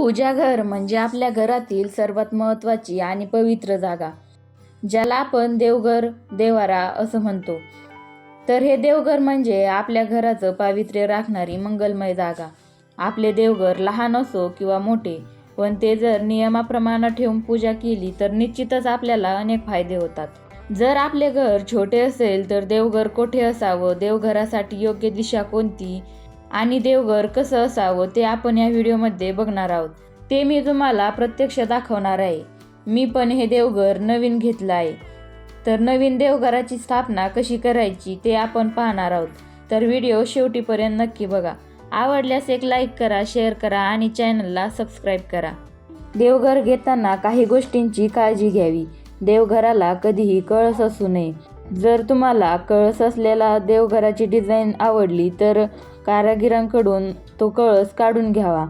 पूजाघर म्हणजे आपल्या घरातील सर्वात महत्त्वाची आणि पवित्र जागा ज्याला आपण देवघर देवारा असं म्हणतो. तर हे देवघर म्हणजे आपल्या घराचं पावित्र्य राखणारी मंगलमय जागा. आपले देवघर लहान असो किंवा मोठे पण ते जर नियमाप्रमाणे ठेवून पूजा केली तर निश्चितच आपल्याला अनेक फायदे होतात. जर आपले घर छोटे असेल तर देवघर कोठे असावं? देवघरासाठी योग्य दिशा कोणती? आणि देवघर कसं असावं ते आपण या व्हिडिओमध्ये बघणार आहोत. ते मी तुम्हाला प्रत्यक्ष दाखवणार आहे. मी पण हे देवघर नवीन घेतलं आहे. तर नवीन देवघराची स्थापना कशी करायची ते आपण पाहणार आहोत. तर व्हिडिओ शेवटीपर्यंत नक्की बघा. आवडल्यास एक लाईक करा शेअर करा आणि चॅनलला सबस्क्राईब करा. देवघर घेताना काही गोष्टींची काळजी घ्यावी. देवघराला कधीही कळस असू नये. जर तुम्हाला कळस असलेला देवघराची डिझाईन आवडली तर कारागिरांकडून तो कळस काढून घ्यावा.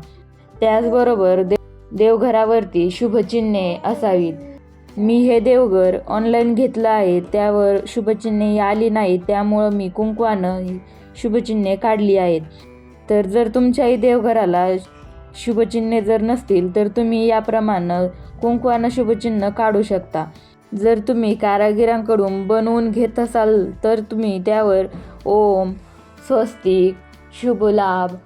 त्याचबरोबर दे देवघरावरती शुभचिन्हे असावीत. मी हे देवघर ऑनलाईन घेतलं आहे त्यावर शुभचिन्हे आली नाहीत त्यामुळं मी कुंकवानं शुभचिन्हे काढली आहेत. तर जर तुमच्याही देवघराला शुभचिन्हे जर नसतील तर तुम्ही याप्रमाणे कुंकवानं शुभचिन्ह काढू शकता. जर तुम्ही कारागिरांकडून बनवून घेत असाल तर तुम्ही त्यावर ओम स्वस्तिक शुभ लाभ.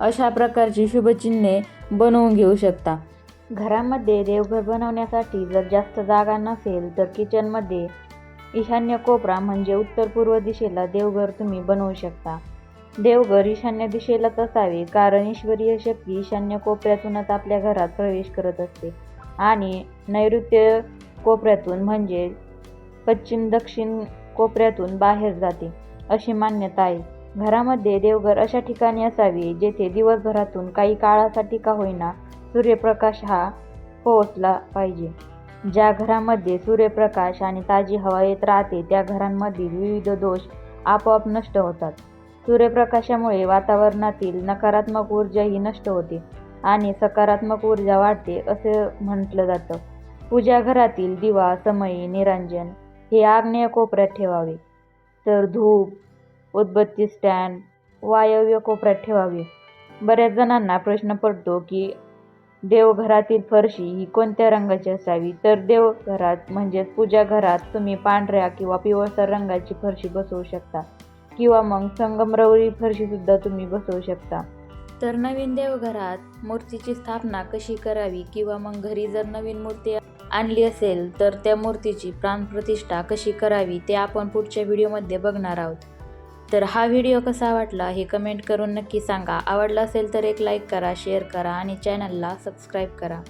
अशा प्रकारची शुभचिन्हे बनवून घेऊ शकता. घरामध्ये देवघर बनवण्यासाठी जर जास्त जागा नसेल तर किचनमध्ये ईशान्य कोपरा म्हणजे उत्तर पूर्व दिशेला देवघर तुम्ही बनवू शकता. देवघर ईशान्य दिशेलाच असावे कारण ईश्वरीय शक्ती ईशान्य कोपऱ्यातूनच आपल्या घरात प्रवेश करत असते. आणि नैऋत्य कोपऱ्यातून म्हणजे पश्चिम दक्षिण कोपऱ्यातून बाहेर जाते अशी मान्यता आहे. घरामध्ये देवघर अशा ठिकाणी असावे जेथे दिवसभरातून काही काळासाठी का होईना सूर्यप्रकाश हा पोहोचला पाहिजे. ज्या घरामध्ये सूर्यप्रकाश आणि ताजी हवा येत राहते त्या घरांमधील विविध दोष आपोआप नष्ट होतात. सूर्यप्रकाशामुळे वातावरणातील नकारात्मक ऊर्जा ही नष्ट होते आणि सकारात्मक ऊर्जा वाढते असे म्हटलं जातं. पूजा घरातील दिवा समयी निरंजन हे आग्नेय कोपऱ्यात ठेवावे. तर धूप उदबत्ती स्टँड वायव्य कोपऱ्यात ठेवावे. बऱ्याच जणांना प्रश्न पडतो की देवघरातील फरशी ही कोणत्या रंगाची असावी? तर देवघरात म्हणजेच पूजा घरात तुम्ही पांढऱ्या किंवा पिवळसर रंगाची फरशी बसवू शकता. किंवा मग संगमरवरी फरशीसुद्धा तुम्ही बसवू शकता. तर नवीन देवघरात मूर्तीची स्थापना कशी करावी किंवा मग घरी जर नवीन मूर्ती आणली असेल तर त्या मूर्तीची प्राणप्रतिष्ठा कशी करावी ते आपण पुढच्या व्हिडिओमध्ये बघणार आहोत. तर हा व्हिडिओ कसा वाटला हे कमेंट करून नक्की सांगा. आवडला असेल तर एक लाईक करा शेअर करा आणि चॅनलला सबस्क्राईब करा.